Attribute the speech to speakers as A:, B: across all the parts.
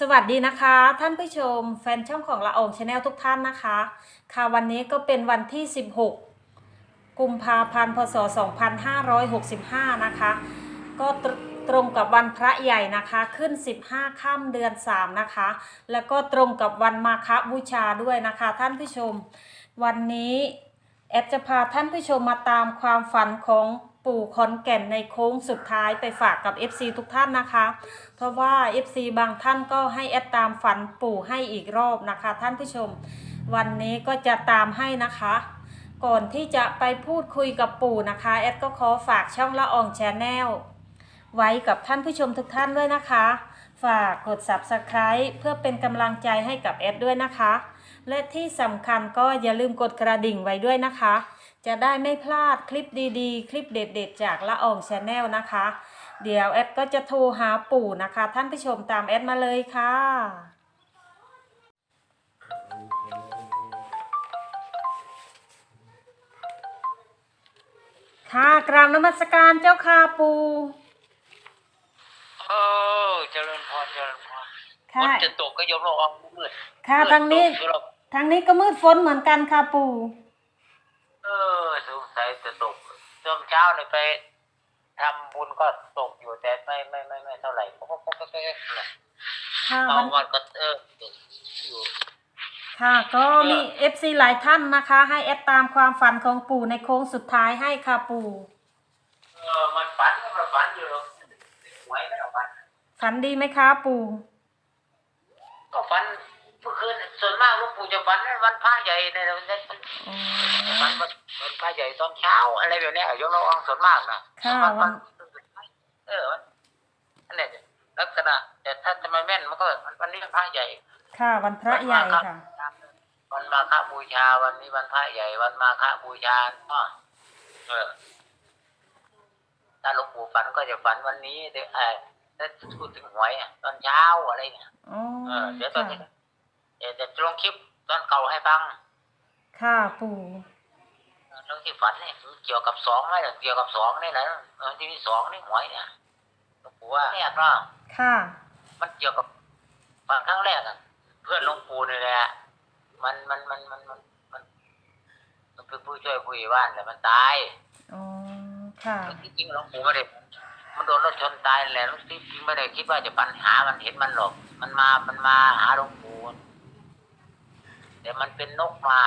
A: สวัสดีนะคะ ท่านผู้ชมแฟนช่องของละอองชาแนลทุกท่านนะคะ ค่ะวันนี้ก็เป็นวันที่ 16 กุมภาพันธ์พศ 2565 นะคะ ก็ตรตรงกับวันพระใหญ่นะคะขึ้น 15ค่ำเดือน 3 นะคะ แล้วก็ตรงกับวันมาฆบูชาด้วยนะคะ ท่านผู้ชม วันนี้แอดจะพาท่านผู้ชมมาตามความฝันของ ปู่คอนแก่นในโค้งสุดท้ายไปฝากกับ FC ทุกท่านนะคะ เพราะว่า FC บางท่านก็ให้แอดตามฝันปู่ให้อีกรอบนะคะ ท่านผู้ชม วันนี้ก็จะตามให้นะคะ ก่อนที่จะไปพูดคุยกับปู่นะคะแอดก็ขอฝากช่องละอองแชนแนลไว้กับท่านผู้ชมทุกท่านด้วยนะคะ ฝากกด Subscribe เพื่อเป็นกำลังใจให้กับแอดด้วยนะคะ และที่สำคัญก็อย่าลืมกดกระดิ่งไว้ด้วยนะคะ จะได้ไม่พลาดคลิปดีๆ คลิปเด็ดๆ จากละอองแชนแนลนะคะ เดี๋ยวแอดก็จะโทรหาปู่นะคะ ท่านผู้ชมตามแอดมาเลยค่ะค่ะกราบนมัสการเจ้าค่ะปู่
B: เออเจริญพรเจริญพรฝ
A: ค่ะ
B: นจะตกก็ยกเราออกมืด
A: ค่ะ
B: มืด
A: ทางนี้
B: ตกอยู่หรอก
A: ทางนี้ก็มืดฝนเหมือนกันค่ะปู่
B: เออสงสัยจะตกช่วงเช้าเนี่ยไปทำบุญก็ตกอยู่แต่ไม่ไม่ไม่ไม่เท่าไหร่ก็ก็ก็ก็ก็
A: ค่ะ
B: เอา
A: วัน
B: วันก็เออตกอยู่
A: ค่ะก็มี FC หลายท่านนะคะ ให้แอดตามความฝันของปู่ในโค้งสุดท้ายให้ค่ะปู่
B: เออมันฝันมันฝันอยู่หรอกหวยไม่เอาฝัน
A: ฝันดีไหมคะปู่
B: ก็ฝันเมื่อคืนส่วนมากหลูกปู่จะฝันวันพระใหญ่ในวันนั้น
A: อ๋อ
B: ฝันวันวันพระใหญ่ตอนเช้า อะไรแบบเนี้ยยกเราอองส่วนมากนะ
A: ค่ะ
B: วัน
A: วั
B: วันนเออวันนั่นแหละลักษณะ แต่ถ้าจะมาแม่นมันก็วันนี้วันพระใหญ่
A: ค่ะ วันพระใหญ่ค่ะ
B: วันมาฆบูชาวันนี้วันพระใหญ่ วันมาฆบูชาก็เออถ้าหลวงปู่ฝันก็จะฝันวันนี้แต่เออถ้าพูดถึงหวยอะตอนเช้าอะไรเนี่ย
A: อ๋อ
B: เออเดี๋ยวตอน
A: ค่ะ
B: นี้เดี๋ยวจะลงคลิปตอนเก่าให้ฟัง
A: ค่ะปู่
B: เรื่องที่ฝันเนี่ยเกี่ยวกับสองไหมเกี่ยวกับสองนี่แหละเออที่มีสองนี่หวยเนี่ยหลวงปู่ว่าเนี่ยก็
A: ค่ะ
B: มันเกี่ยวกับฝันครั้งแรกอะ เพื่อนหลวงปู่นี่แหละมันมันมันมันมันมันมันเป็นผู้ช่วยผู้ใหญ่บ้านแต่มันตาย
A: อ๋อค่ะ
B: ที่จริงหลวงปู่ไม่ได้มันโดนรถชนตายแหละที่จริงไม่ได้คิดว่าจะปัญหามันเห็นมันหรอก มันมามันมาหาหลวงปู่แต่มันเป็นนกมา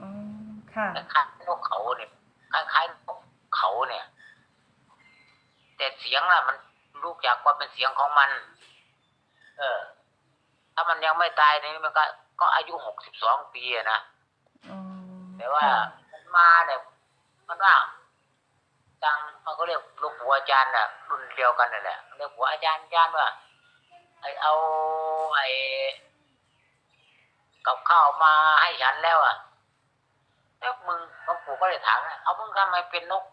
A: อ๋อค่ะ
B: คล้ายๆนกเขาเนี่ยคล้ายๆนกเขาเนี่ย แต่เสียงล่ะ มันลูกจากว่าเป็นเสียงของมัน เออ ถ้ามันยังไม่ตายนี่มันก็ ก็อายุหกสิบสองปีอะนะ
A: อ๋อ
B: แต่ว่า
A: ค่ะ
B: มันมาเนี่ยมันว่าจังมันก็เรียกลูกหัวอาจารย์น่ะ รุ่นเดียวกันนั่นแหละเรียกหัวอาจารย์อาจารย์ว่าไอเอาไอกับข้าวมาให้ฉันแล้วอะ แล้วมึงหลวงปู่ ก็เลยถามนะเอามึงทำไมเป็นนก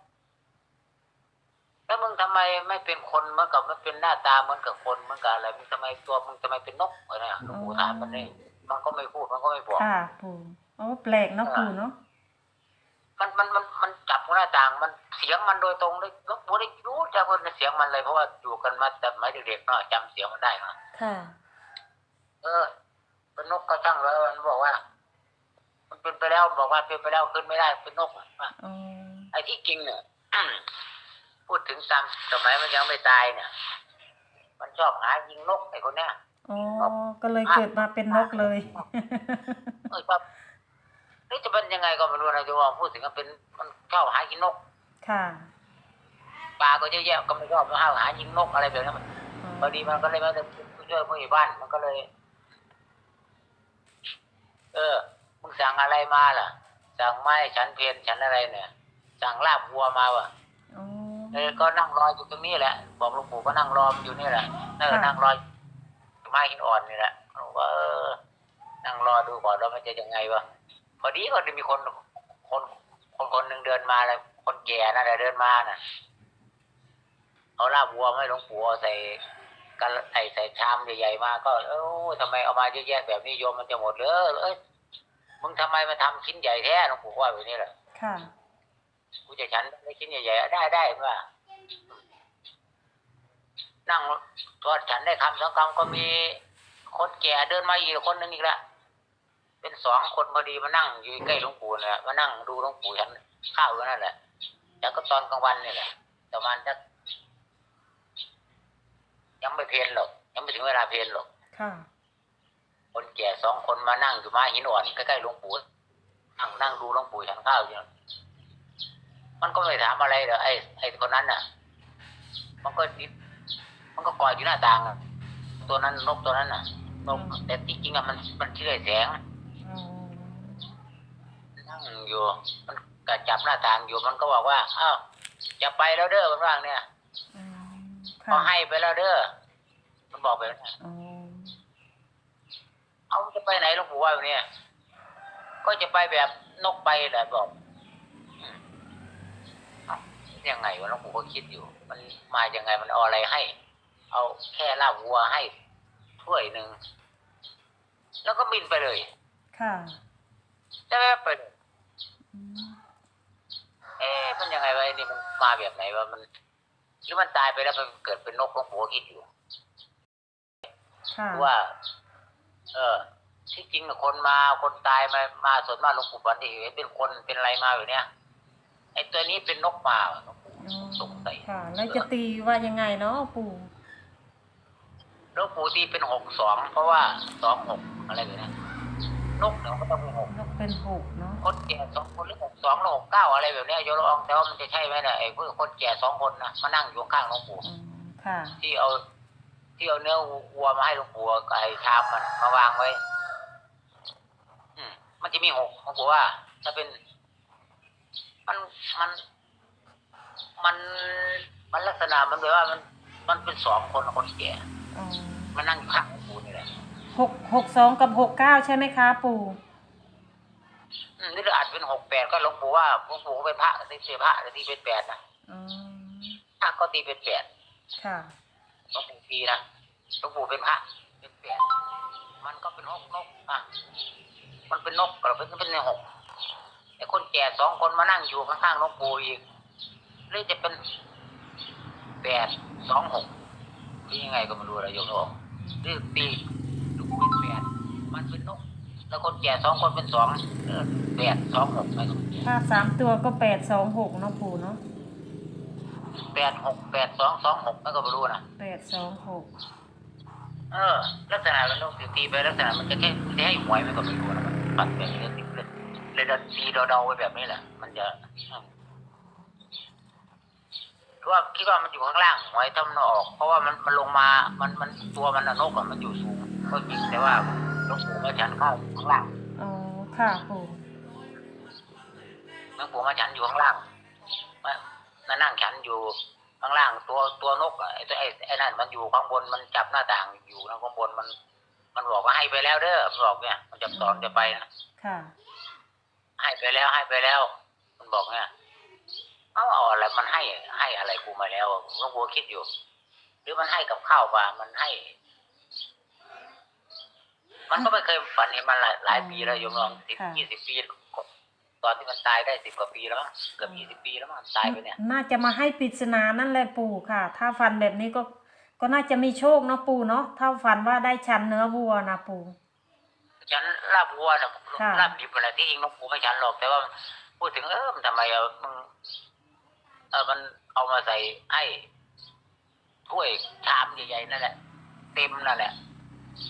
B: แล้วมึงทำไมไม่เป็นคนเหมือนกับไม่เป็นหน้าตาเหมือนกับคนเหมือนกับอะไรมึงทำไมตัวมึงทำไมเป็นนกอะไรนะหลวงปู่ถามมันนี่มันก็ไม่พูดมันก็ไม่บอก
A: ค่ะปู่โอ้แปลกเนาะปู่เนาะ
B: มันมันมันมันจับหน้าต่างมันเสียงมันโดยตรงเลยหลวงปู่ได้รู้จักว่าเสียงมันเลยเพราะว่าอยู่กันมาแต่ไม่เด็กๆเนาะจำเสียงมันได้เนาะ
A: ค่ะ
B: เออเป็นนกก็ช่างแล้วมันบอกว่า มันเป็นไปแล้วบอกว่าเป็นไปแล้วขึ้นไม่ได้เป็นนกอะ
A: อ๋อ
B: ไอ้ที่จริงเนี่ยพูดถึงตามสมัยมันยังไม่ตายเนี่ย มันชอบหายิงนกไอ้คนเนี้ย
A: อ๋อก็เลยเกิดมาเป็นนกเลย
B: เออชอบนี่จะเป็นยังไงก็ไม่รู้นะจะว่าพูดถึงมันเป็นมันชอบหายิงนก
A: ค่ะ
B: ปลาก็เยอะแยะก็ไม่ชอบมาหาหายิงนกอะไรแบบนั้นมันพอดีมันก็เลยมาผู้ช่วยผู้ใหญ่บ้านมันก็เลย เออ มึงสั่งอะไรมาล่ะ สั่งไม้ฉันเพนฉันอะไรเนี่ย สั่งลาบวัวมาว่ะ
A: อ๋อ
B: เออก็นั่งรออยู่ตรงนี้แหละ บอกหลวงปู่ก็นั่งรออยู่นี่แหละเออ
A: ค่ะ
B: นั่งรอไม้หินอ่อนนี่แหละบอกว่าเออ นั่งรอดูก่อนว่ามันจะยังไงวะพอดีก็จะมีคนคนคนคนหนึ่งเดินมาเลยคนแก่นั่นแหละเดินมาน่ะเอาลาบวัวมาให้หลวงปู่เอาใส่กันไอใส่ชามใหญ่ๆมาก็ เออทำไมเอามาเยอะแยะแบบนี้โยมมันจะหมดเลยเอ้ย มึงทำไมมาทำชิ้นใหญ่แท้หลวงปู่ว่าแบบนี้แหละ
A: ค่ะ
B: กูจะฉันได้ชิ้นใหญ่ๆได้ได้ว่านั่งทอดฉันได้คำสองคำก็มีคนแก่เดินมาอีกคนนึงอีกละเป็นสองคนพอดีมานั่งอยู่ใกล้หลวงปู่เนี่ยมานั่งดูหลวงปู่ฉันข้าวอยู่นั่นแหละแล้วก็ตอนกลางวันนี่แหละประมาณสักยังไม่เพลนหรอกยังไม่ถึงเวลาเพลนหรอก
A: ค่ะ
B: คนแก่สองคนมานั่งอยู่ไม้หินอ่อนใกล้ๆหลวงปู่นั่งนั่งดูหลวงปู่ฉันข้าวอยู่มันก็ไม่ถามอะไรเหรอไอ้ไอ้คนนั้นน่ะ มันก็นิดมันก็กอดอยู่หน้าต่างอะตัวนั้นนกตัวนั้นน่ะนก
A: อืม
B: แต่จริงๆอะมันมันเชื่อยแสง
A: อ๋อ
B: นั่งอยู่ มันก็จับหน้าต่างอยู่มันก็บอกว่าอ้าวจะไปแล้วเด้อมันว่างเนี่ย
A: อืม
B: ก็
A: ค่ะ
B: ให้ไปแล้วเด้อมันบอกไปแล้ว
A: อ๋อ
B: เอาจะไปไหนหลวงปู่ว่าแบบเนี้ยก็จะไปแบบนกไปแหละบอกอืมเอ้ายังไงวะหลวงปู่ก็คิดอยู่ มันมายังไงมันเอาอะไรให้ เอาแค่ลาบวัวให้ถ้วยหนึ่งแล้วก็บินไปเลย
A: ค่ะ
B: แต่แวบไปเลย
A: อืม
B: เอ๊ะมันยังไงวะไอ้นี่มันมาแบบไหนวะมัน หรือมันตายไปแล้วมันเกิดเป็นนกหลวงปู่ก็คิดอยู่
A: ค่ะ
B: ว่า เออที่จริงน่ะคนมาคนตายมามาส่วนมากหลวงปู่บันที่เห็นเป็นคนเป็นอะไรมาแบบเนี้ยไอ้ตัวนี้เป็นนกมาหลวงปู่
A: อ๋อ
B: สงสัย
A: ค่ะ แล้วจะตีว่ายังไงเนาะปู่
B: หลวงปู่ตีเป็นหกสองเพราะว่าสองหกอะไรแบบเนี้ยนกเนี่ยมันก็ต้องเป็นหก
A: นกเป็นหกเนาะ
B: คนแก่สองคนหรือหกสองหรือหกเก้าอะไรแบบเนี้ยโยมลองแต่ว่ามันจะใช่ไหมเนี่ยไอ้พวกคนแก่สองคนนะมานั่งอยู่ข้างหลวงปู่
A: อืมค่ะ
B: ที่เอา ที่เอาเนื้อวัวมาให้หลวงปู่กับไอ้ชามมันมาวางไว้ อืม มันจะมีหกหลวงปู่ว่าถ้าเป็น มันมันมันมันลักษณะมันแบบว่ามัน มันเป็นสองคนคนแก่
A: อ๋อ
B: มานั่งอยู่ข้างหลวงปู่นี่แหละ
A: หกหกสองกับหกเก้าใช่ไหมคะ ปู่
B: อืมนี่เราอาจเป็นหกแปดก็หลวงปู่ว่าหลวงปู่ก็เป็นพระตีเป็นพระตีเป็นแปดนะ
A: อ๋อ
B: พระก็ตีเป็นแปด
A: ค่ะ
B: หลวงปู่ตีนะหลวงปู่เป็นพระเป็นแปดมันก็เป็นหกนกอะมันเป็นนกก็เป็นเป็นในหกไอ้คนแก่สองคนมานั่งอยู่ข้างๆหลวงปู่อีกหรือจะเป็นแปดสองหกหรือยังไงก็ไม่รู้อะไรโยมบอกหรือตีหลวงปู่เป็นแปดมันเป็นนก แล้วคนแก่สองคนเป็นสองแปดสองหกไม่ก็
A: ถ้าสามตัวก็แปดสองหกเนาะปู่เนาะ
B: แปดหกแปดสองสองหกไม่ก็ไม่รู้นะ
A: แปดสองหก
B: เออ ลักษณะมันต้องตีไปลักษณะมันจะแค่จะให้หวยมันก็ไม่รู้นะมันปัดแบบนี้เลยเลยเลยเดาตีเดาๆไว้แบบนี้แหละ มันจะอืมคือว่าคิดว่ามันอยู่ข้างล่างหวยถ้ามันออก เพราะว่ามันมันลงมามันมันตัวมันน่ะนกอะมันอยู่สูงก็จริงแต่ว่าหลวงปู่มาฉันเข้าข้างล่าง
A: อ๋อค่ะปู่
B: หลวงปู่มาฉันอยู่ข้างล่างมามานั่งฉัน อยู่ข้างล่างตัวตัวนกอะไอ้ตัวไอ้ไอ้นั่นมันอยู่ข้างบนมันจับหน้าต่างอยู่นะข้างบนมัน มันบอกว่าให้ไปแล้วเด้อมันบอกเนี่ย มันจะสอนจะไปนะ
A: ค่ะ
B: ให้ไปแล้วให้ไปแล้ว มันบอกเนี่ยเอาเอาอะไรมันให้ให้อะไรกูมาแล้วหลวงปู่คิดอยู่ หรือมันให้กับข้าวมามันให้ มันก็ไม่เคยฝันเห็นมันหลายหลายปีแล้วโยมลองสิบ
A: ค่ะ
B: ยี่สิบปี ตอนที่มันตายได้สิบกว่าปีแล้วมั้งเกือบยี่สิบปีแล้วมั้งตายไปเนี่ย
A: น่าจะมาให้ปริศนานั่นแหละปู่ค่ะ ถ้าฟันแบบนี้ก็ก็น่าจะมีโชคเนาะปู่เนาะถ้าฟันว่าได้ชันเนื้อวัวนะปู่
B: ฉันลาบวัวนะ
A: ค่ะ
B: ลาบดิบอะไรที่จริงหลวงปู่ไม่ฉันหรอกแต่ว่าพูดถึงเออมันทำไมเอามึงเออมันเอามาใส่ให้ถ้วยชามใหญ่ๆนั่นแหละ เต็มนั่นแหละ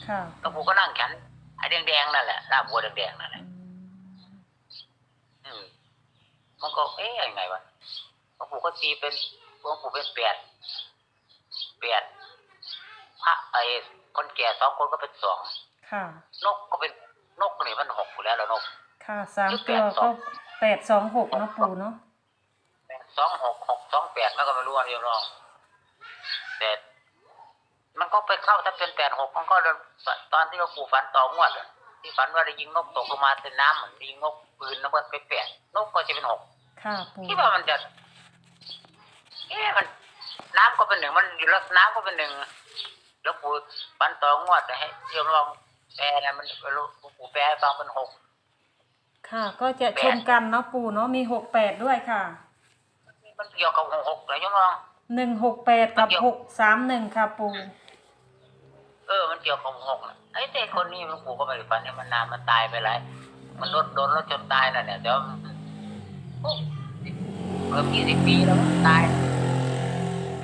A: ค่ะ
B: หลวงปู่ก็นั่งฉันไอ้แดงๆนั่นแหละลาบวัวแดงๆนั่นแห
A: อื
B: ละ
A: ม
B: อืมมันก็เอ๊ะยังไงวะหลวงปู่ก็ตีเป็นหลวงปู่เป็นแปดแปดพระไอ้คนแก่สองคนก็เป็นสอง
A: ค่ะ
B: นกก็เป็นนกนี่มันหกอยู่แล้วแล้วนก
A: ค่ะสามตัวก็แปดสองหกเนาะปู่เนาะ
B: สองหกหกสองแปดมันก็ไม่รู้ว่าเรียน้องแต่มันก็ไปเข้าถ้าเป็นแปดหกมันก็ตอนที่เราปู่ฝันต่องวดอะ ที่ฝันว่าได้ยิงนกตกลงมาเป็นน้ำเหมือนยิงนกปืนแล้วมันไปแปดนกก็จะเป็นหก
A: ค่ะปู่
B: คิดว่ามันจะเอ๊ะมัน น้ำก็เป็นหนึ่งมันอยู่แล้วน้ำก็เป็นหนึ่งแล้วปู่ฝันต่องวดให้โยมลองแปลนะมันปู่แปลให้ฟังเป็นหก
A: ค่ะ ก็จะชนกันเนาะปู่เนาะมีหกแปดด้วยค่ะ
B: มันเกี่ยวกับหกหกเลยโยมลอง
A: หนึ่งหกแปดกับหกสามหนึ่งค่ะปู่
B: เออ มันเกี่ยวกับหกนะ ไอ้แต่คนนี้หลวงปู่ก็ไม่ได้ฝันเนี่ยมันนานมันตายไปหลายมันรถโดนรถชนตายน่ะเนี่ยเดี๋ยวโอ้เกือบยี่สิบปีแล้วมันตาย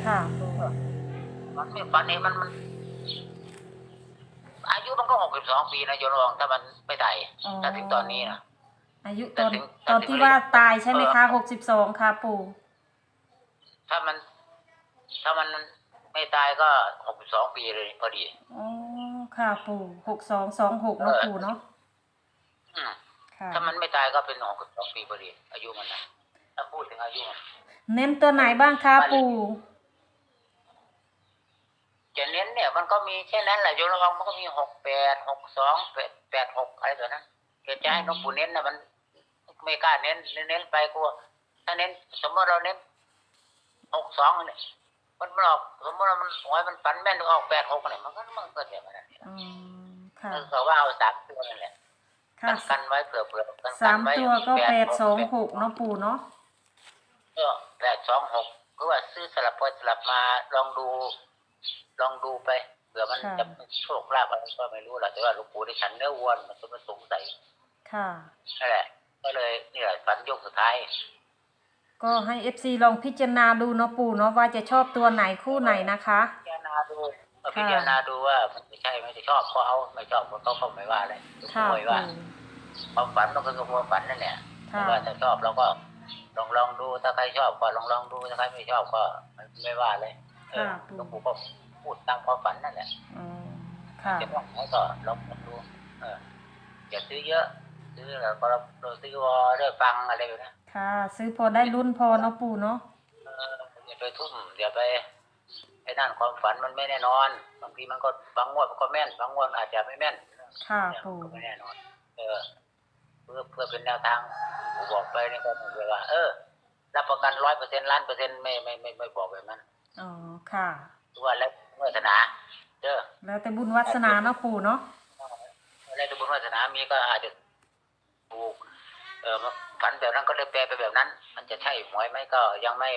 A: ค่ะปู
B: มันไม่ฝันเห็นมันมัน อายุมันก็หกสิบสองปีนะโยนรองถ้ามันไม่ตายถ้าถึงตอนนี้นะ
A: อายุตอน
B: แต่ถึง
A: ตอนที่ว่าตายใช่ไหมคะหกสิบสองค่ะปู
B: ถ้ามัน ถ้ามันไม่ตายก็หกสิบสองปีเลยพอดี
A: อ๋อ ค่ะปูหกสองสองหกเนาะปูเนาะ
B: อืม
A: ค่ะ
B: ถ้ามันไม่ตายก็เป็นหกสิบสองปีพอดีอายุมันนะถ้าพูดถึงอายุมัน
A: เน้นตัวไหนบ้างคะปู
B: จะเน้นเนี่ยมันก็มีแค่นั้นแหละโยนระวังมันก็มีหกแปดหกสองแปดแปดหกอะไรตัวนั้นเกิดจะให้หลวงปู่เน้นนะมันไม่กล้าเน้นเน้นไปกลัวถ้าเน้นสมมติเราเน้นหกสองเนี่ย มันมันออกสมมติว่ามันหวยมันฝันแม่นออกแปดหกเนี่ยมันก็มันก็เนี่ยมันนะ
A: อืมค่ะ
B: เออเขาว่าเอาสามตัวนั่นแหละ
A: ค่ะ
B: กันกันไว้เผื่อเผื่อกัน
A: สาม
B: ไว้
A: ตัวก็แปดสองหกเนาะปูเนาะ
B: ก็แปดสองหกก็ว่าซื้อสลับไปสลับมาลองดู ลองดูไปเผื่อมันจะโชคลาภอะไรก็ไม่รู้แหละแต่ว่าหลวงปู่ได้ฉันเนื้อวัวมันก็มาสงสัย
A: ค่ะ
B: นั่นแหละ ก็เลยนี่แหละฝันยกสุดท้าย
A: ก็ให้เอฟซีลองพิจารณาดูเนาะปูเนาะว่าจะชอบตัวไหนคู่ไหนนะคะ
B: พิจารณาดูเออพิจารณาดูว่ามันไม่ใช่ไม่ได้ชอบก็เอาไม่ชอบก็เขาไม่ว่าอะไร
A: ค่ะ
B: ไม่
A: ปู
B: ว่าความฝันมันก็คือความฝันนั่นแหละแต่
A: ค่ะ
B: ว่าถ้าชอบเราก็ลองลองดูถ้าใครชอบก็ลองลองดูถ้าใครไม่ชอบก็ไม่ไม่ว่าเลยเออ
A: ค่ะ
B: หลวงปู่ก็พูดตามความฝันนั่นแหละ
A: อืมค่ะ
B: จะต้องให้ก็ลองดู เอออย่าซื้อเยอะ ซื้อแล้วก็เราซื้อวอได้ฟังอะไรแบบนี้
A: ค่ะ ซื้อพอได้รุ่นพอเนาะปูเนาะ
B: เอออย่าไปทุ่มอย่าไปไอ้นั่นความฝันมันไม่แน่นอน บางทีมันก็บางงวดมันก็แม่น บางงวดอาจจะไม่แม่น
A: ค่ะ
B: เนี่ย
A: ปู
B: มันก็ไม่แน่นอน เออ เพื่อเพื่อเป็นแนวทางผมบอกไปนี่ก็คือว่าเออรับประกันร้อยเปอร์เซ็นต์ล้านเปอร์เซ็นต์ไม่ไม่ไม่ไม่บอกแบบนั้น
A: อ๋อค่ะ
B: คือว่าแล้วเมื่อศาสนาเด้อ
A: แล้วแต่บุญวัสนาเนาะปูเนาะ
B: แล้วบุญวาสนามีก็อาจจะถูก เออ ฝันแบบนั้นก็เลยแปลไปแบบนั้น มันจะใช่หวยไหมก็ยังไม่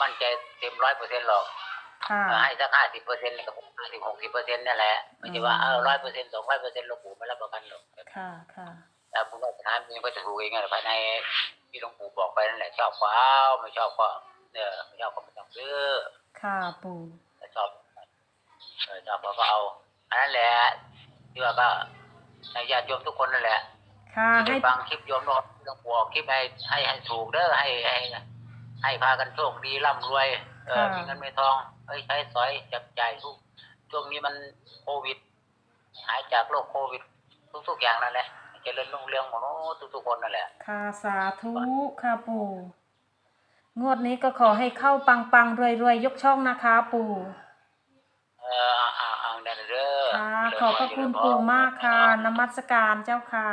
B: มั่นใจเต็มร้อยเปอร์เซ็นต์หรอก
A: ค่ะ
B: ให้สักห้าสิบเปอร์เซ็นต์กับห้าสิบหกสิบเปอร์เซ็นต์นี่แหละไม่ใช่ว่า
A: อืม
B: เออร้อยเปอร์เซ็นต์สองร้อยเปอร์เซ็นต์หลวงปู่ไม่รับประกันหรอก
A: ค่ะค่ะ
B: แต่บุญวาสนามีก็จะถูกเองไงภายในที่หลวงปู่บอกไปนั่นแหละชอบก็เอาไม่ชอบก็เออไม่ชอบก็ไม่ต้องซื้อ
A: ค่ะปู
B: แต่ชอบเออชอบก็เอาอันนั้นแหละที่ว่าก็ในญาติโยมทุกคนนั่นแหละ
A: ค่ะ
B: ที่
A: ให้
B: ได้ฟังคลิปโยมบอกหลวงปู่ออกคลิปให้ให้ให้ถูกเด้อให้ให้ให้พากันโชคดีร่ำรวย เออมีเงินมีทองเอ้ยใช้สอยจับจ่ายทุกช่วงนี้มันโควิด หายจากโรคโควิด ทุกๆอย่างนั่นแหละเจริญรุ่งเรืองหมดเนอะทุกๆคนนั่นแหละ
A: ค่ะสาธุค่ะปูงวดนี้ก็ขอให้เข้าปังปังรวยรวยๆ ยกช่องนะคะ ปู
B: เออเอาเอาเอาเด้อเด้อ
A: ค่ะ ขอบพระคุณปู่มากค่ะนมัสการเจ้าค่ะ